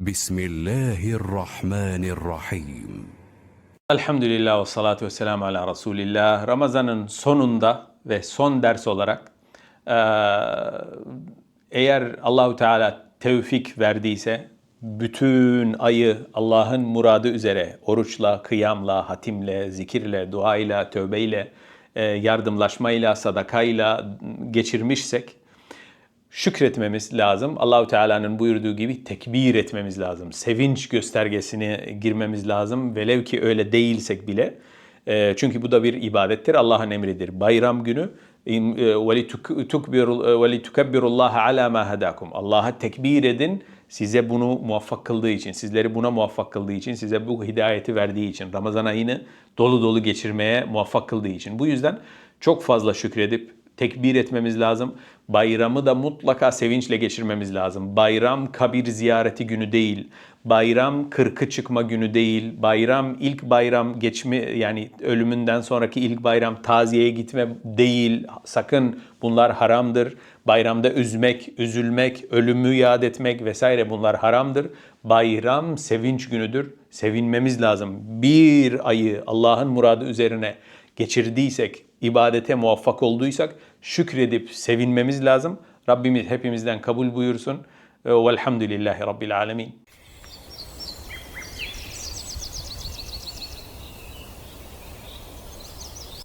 بسم الله الرحمن الرحيم Elhamdülillah ve salatu ve selamu ala Resulillah. Ramazan'ın sonunda ve son ders olarak eee, eğer Allahu Teala tevfik verdiyse bütün ayı Allah'ın muradı üzere oruçla, kıyamla, hatimle, zikirle, duayla, tövbeyle, eee, yardımlaşmayla, sadakayla geçirmişsek şükretmemiz lazım. Allahu Teala'nın buyurduğu gibi tekbir etmemiz lazım. Sevinç göstergesine girmemiz lazım. Velev ki öyle değilsek bile. E, çünkü bu da bir ibadettir. Allah'ın emridir. Bayram günü e, وَلِتُكَبِّرُ اللّٰهَ عَلَى مَا هَدَاكُمْ Allah'a tekbir edin. Size bunu muvaffak kıldığı için, sizleri buna muvaffak kıldığı için, size bu hidayeti verdiği için, Ramazan ayını dolu dolu geçirmeye muvaffak kıldığı için. Bu yüzden çok fazla şükredip tekbir etmemiz lazım. Bayramı da mutlaka sevinçle geçirmemiz lazım. Bayram kabir ziyareti günü değil. Bayram kırkı çıkma günü değil. Bayram ilk bayram geçme yani ölümünden sonraki ilk bayram taziyeye gitme değil. Sakın bunlar haramdır. Bayramda üzmek, üzülmek, ölümü yad etmek vesaire bunlar haramdır. Bayram sevinç günüdür. Sevinmemiz lazım. Bir ayı Allah'ın muradı üzerine geçirdiysek, ibadete muvaffak olduysak şükredip sevinmemiz lazım. Rabbimiz hepimizden kabul buyursun. Velhamdülillahi Rabbil Alemin.